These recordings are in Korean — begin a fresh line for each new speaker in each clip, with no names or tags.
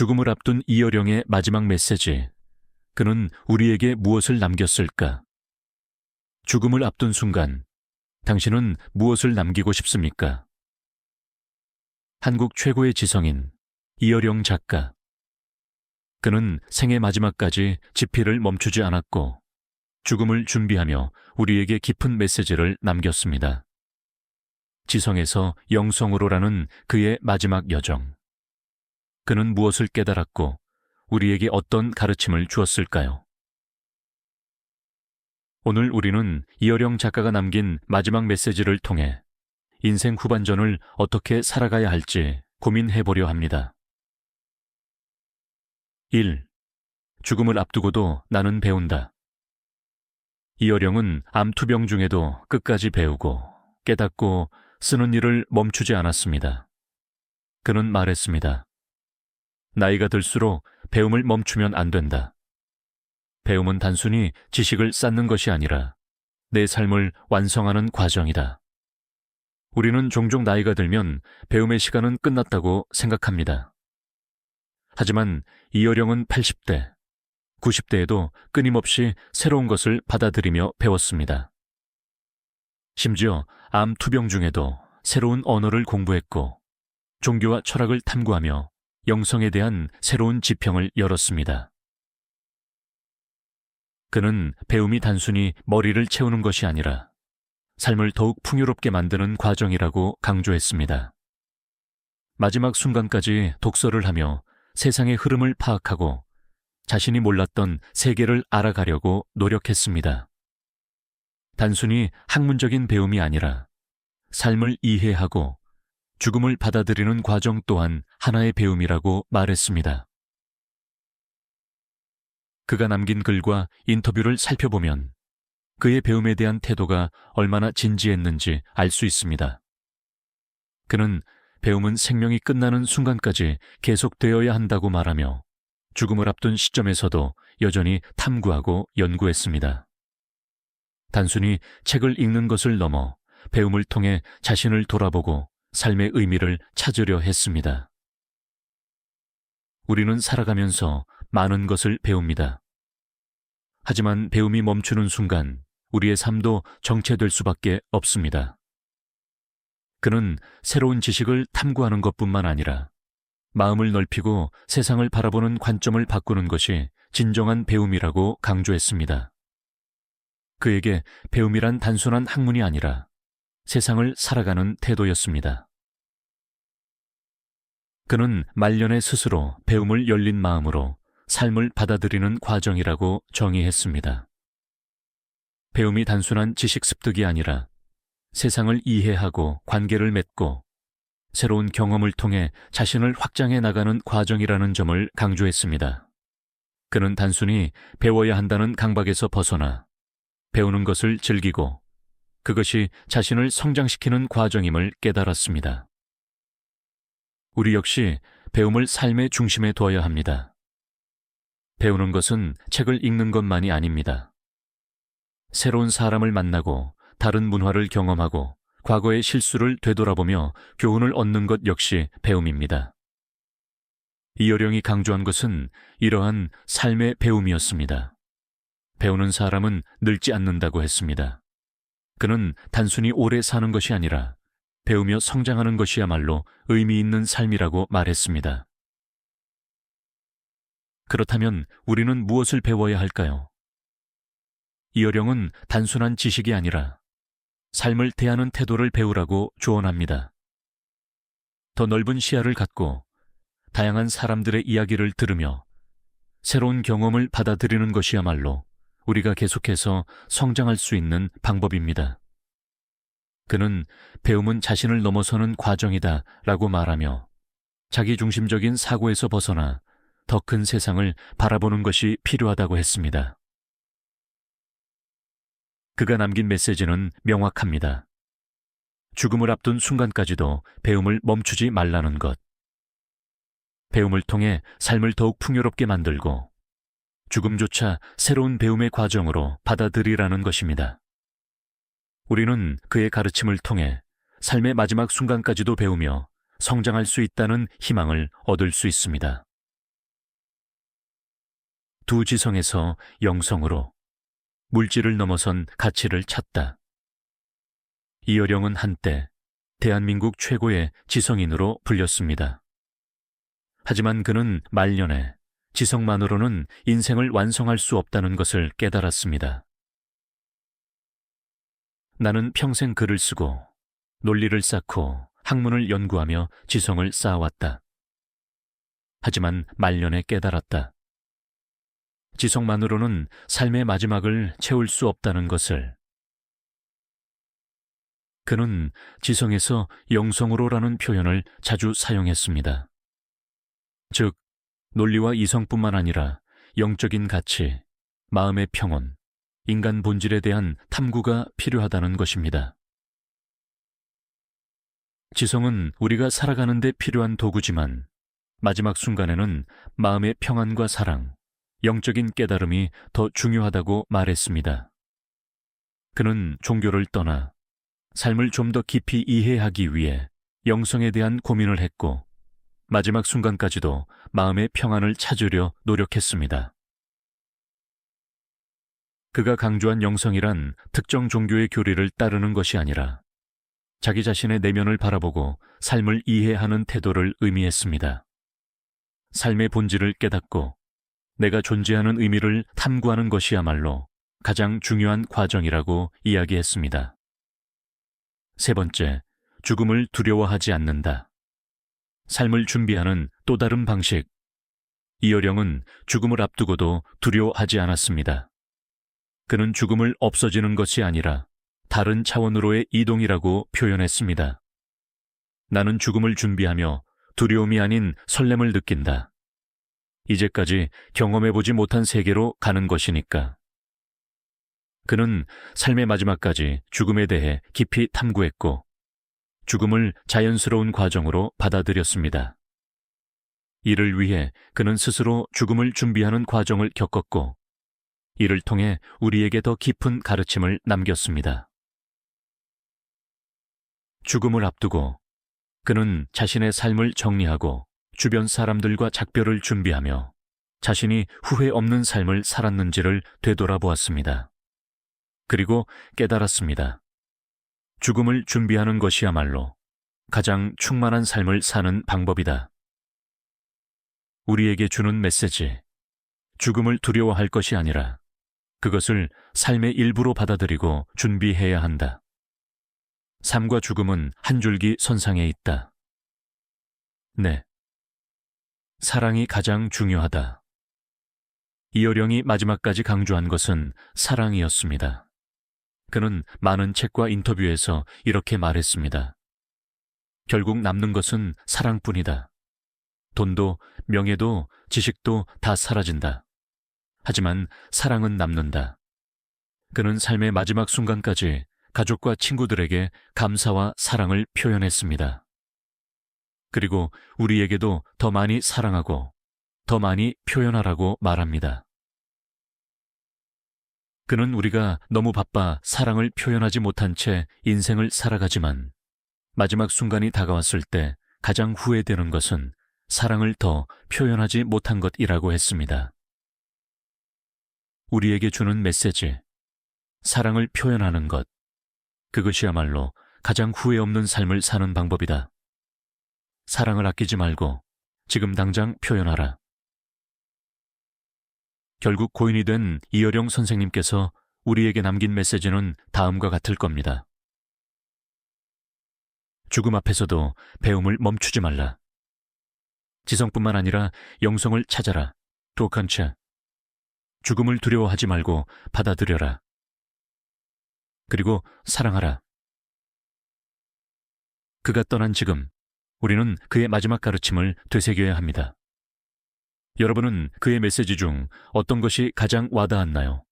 죽음을 앞둔 이어령의 마지막 메시지. 그는 우리에게 무엇을 남겼을까? 죽음을 앞둔 순간, 당신은 무엇을 남기고 싶습니까? 한국 최고의 지성인 이어령 작가. 그는 생애 마지막까지 집필을 멈추지 않았고 죽음을 준비하며 우리에게 깊은 메시지를 남겼습니다. 지성에서 영성으로라는 그의 마지막 여정. 그는 무엇을 깨달았고 우리에게 어떤 가르침을 주었을까요? 오늘 우리는 이어령 작가가 남긴 마지막 메시지를 통해 인생 후반전을 어떻게 살아가야 할지 고민해 보려 합니다. 1. 죽음을 앞두고도 나는 배운다. 이어령은 암투병 중에도 끝까지 배우고 깨닫고 쓰는 일을 멈추지 않았습니다. 그는 말했습니다. 나이가 들수록 배움을 멈추면 안 된다. 배움은 단순히 지식을 쌓는 것이 아니라 내 삶을 완성하는 과정이다. 우리는 종종 나이가 들면 배움의 시간은 끝났다고 생각합니다. 하지만 이어령은 80대, 90대에도 끊임없이 새로운 것을 받아들이며 배웠습니다. 심지어 암 투병 중에도 새로운 언어를 공부했고 종교와 철학을 탐구하며 영성에 대한 새로운 지평을 열었습니다. 그는 배움이 단순히 머리를 채우는 것이 아니라 삶을 더욱 풍요롭게 만드는 과정이라고 강조했습니다. 마지막 순간까지 독서를 하며 세상의 흐름을 파악하고 자신이 몰랐던 세계를 알아가려고 노력했습니다. 단순히 학문적인 배움이 아니라 삶을 이해하고 죽음을 받아들이는 과정 또한 하나의 배움이라고 말했습니다. 그가 남긴 글과 인터뷰를 살펴보면 그의 배움에 대한 태도가 얼마나 진지했는지 알 수 있습니다. 그는 배움은 생명이 끝나는 순간까지 계속되어야 한다고 말하며 죽음을 앞둔 시점에서도 여전히 탐구하고 연구했습니다. 단순히 책을 읽는 것을 넘어 배움을 통해 자신을 돌아보고 삶의 의미를 찾으려 했습니다. 우리는 살아가면서 많은 것을 배웁니다. 하지만 배움이 멈추는 순간 우리의 삶도 정체될 수밖에 없습니다. 그는 새로운 지식을 탐구하는 것뿐만 아니라 마음을 넓히고 세상을 바라보는 관점을 바꾸는 것이 진정한 배움이라고 강조했습니다. 그에게 배움이란 단순한 학문이 아니라 세상을 살아가는 태도였습니다. 그는 말년에 스스로 배움을 열린 마음으로 삶을 받아들이는 과정이라고 정의했습니다. 배움이 단순한 지식 습득이 아니라 세상을 이해하고 관계를 맺고 새로운 경험을 통해 자신을 확장해 나가는 과정이라는 점을 강조했습니다. 그는 단순히 배워야 한다는 강박에서 벗어나 배우는 것을 즐기고 그것이 자신을 성장시키는 과정임을 깨달았습니다. 우리 역시 배움을 삶의 중심에 두어야 합니다. 배우는 것은 책을 읽는 것만이 아닙니다. 새로운 사람을 만나고 다른 문화를 경험하고 과거의 실수를 되돌아보며 교훈을 얻는 것 역시 배움입니다. 이어령이 강조한 것은 이러한 삶의 배움이었습니다. 배우는 사람은 늙지 않는다고 했습니다. 그는 단순히 오래 사는 것이 아니라 배우며 성장하는 것이야말로 의미 있는 삶이라고 말했습니다. 그렇다면 우리는 무엇을 배워야 할까요? 이어령은 단순한 지식이 아니라 삶을 대하는 태도를 배우라고 조언합니다. 더 넓은 시야를 갖고 다양한 사람들의 이야기를 들으며 새로운 경험을 받아들이는 것이야말로 우리가 계속해서 성장할 수 있는 방법입니다. 그는 배움은 자신을 넘어서는 과정이다 라고 말하며 자기 중심적인 사고에서 벗어나 더 큰 세상을 바라보는 것이 필요하다고 했습니다. 그가 남긴 메시지는 명확합니다. 죽음을 앞둔 순간까지도 배움을 멈추지 말라는 것. 배움을 통해 삶을 더욱 풍요롭게 만들고 죽음조차 새로운 배움의 과정으로 받아들이라는 것입니다. 우리는 그의 가르침을 통해 삶의 마지막 순간까지도 배우며 성장할 수 있다는 희망을 얻을 수 있습니다. 두 지성에서 영성으로 물질을 넘어선 가치를 찾다. 이어령은 한때 대한민국 최고의 지성인으로 불렸습니다. 하지만 그는 말년에 지성만으로는 인생을 완성할 수 없다는 것을 깨달았습니다. 나는 평생 글을 쓰고 논리를 쌓고 학문을 연구하며 지성을 쌓아왔다. 하지만 말년에 깨달았다. 지성만으로는 삶의 마지막을 채울 수 없다는 것을. 그는 지성에서 영성으로라는 표현을 자주 사용했습니다. 즉, 논리와 이성뿐만 아니라 영적인 가치, 마음의 평온, 인간 본질에 대한 탐구가 필요하다는 것입니다. 지성은 우리가 살아가는 데 필요한 도구지만 마지막 순간에는 마음의 평안과 사랑, 영적인 깨달음이 더 중요하다고 말했습니다. 그는 종교를 떠나 삶을 좀 더 깊이 이해하기 위해 영성에 대한 고민을 했고 마지막 순간까지도 마음의 평안을 찾으려 노력했습니다. 그가 강조한 영성이란 특정 종교의 교리를 따르는 것이 아니라 자기 자신의 내면을 바라보고 삶을 이해하는 태도를 의미했습니다. 삶의 본질을 깨닫고 내가 존재하는 의미를 탐구하는 것이야말로 가장 중요한 과정이라고 이야기했습니다. 세 번째, 죽음을 두려워하지 않는다. 삶을 준비하는 또 다른 방식. 이어령은 죽음을 앞두고도 두려워하지 않았습니다. 그는 죽음을 없어지는 것이 아니라 다른 차원으로의 이동이라고 표현했습니다. 나는 죽음을 준비하며 두려움이 아닌 설렘을 느낀다. 이제까지 경험해보지 못한 세계로 가는 것이니까. 그는 삶의 마지막까지 죽음에 대해 깊이 탐구했고, 죽음을 자연스러운 과정으로 받아들였습니다. 이를 위해 그는 스스로 죽음을 준비하는 과정을 겪었고, 이를 통해 우리에게 더 깊은 가르침을 남겼습니다. 죽음을 앞두고 그는 자신의 삶을 정리하고 주변 사람들과 작별을 준비하며 자신이 후회 없는 삶을 살았는지를 되돌아보았습니다. 그리고 깨달았습니다. 죽음을 준비하는 것이야말로 가장 충만한 삶을 사는 방법이다. 우리에게 주는 메시지. 죽음을 두려워할 것이 아니라 그것을 삶의 일부로 받아들이고 준비해야 한다. 삶과 죽음은 한 줄기 선상에 있다. 네. 사랑이 가장 중요하다. 이어령이 마지막까지 강조한 것은 사랑이었습니다. 그는 많은 책과 인터뷰에서 이렇게 말했습니다. 결국 남는 것은 사랑뿐이다. 돈도, 명예도, 지식도 다 사라진다. 하지만 사랑은 남는다. 그는 삶의 마지막 순간까지 가족과 친구들에게 감사와 사랑을 표현했습니다. 그리고 우리에게도 더 많이 사랑하고 더 많이 표현하라고 말합니다. 그는 우리가 너무 바빠 사랑을 표현하지 못한 채 인생을 살아가지만 마지막 순간이 다가왔을 때 가장 후회되는 것은 사랑을 더 표현하지 못한 것이라고 했습니다. 우리에게 주는 메시지, 사랑을 표현하는 것, 그것이야말로 가장 후회 없는 삶을 사는 방법이다. 사랑을 아끼지 말고 지금 당장 표현하라. 결국 고인이 된 이어령 선생님께서 우리에게 남긴 메시지는 다음과 같을 겁니다. 죽음 앞에서도 배움을 멈추지 말라. 지성뿐만 아니라 영성을 찾아라. 독한차. 죽음을 두려워하지 말고 받아들여라. 그리고 사랑하라. 그가 떠난 지금 우리는 그의 마지막 가르침을 되새겨야 합니다. 여러분은 그의 메시지 중 어떤 것이 가장 와닿았나요?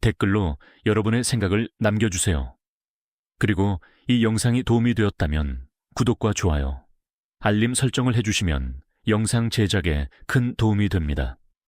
댓글로 여러분의 생각을 남겨주세요. 그리고 이 영상이 도움이 되었다면 구독과 좋아요, 알림 설정을 해주시면 영상 제작에 큰 도움이 됩니다.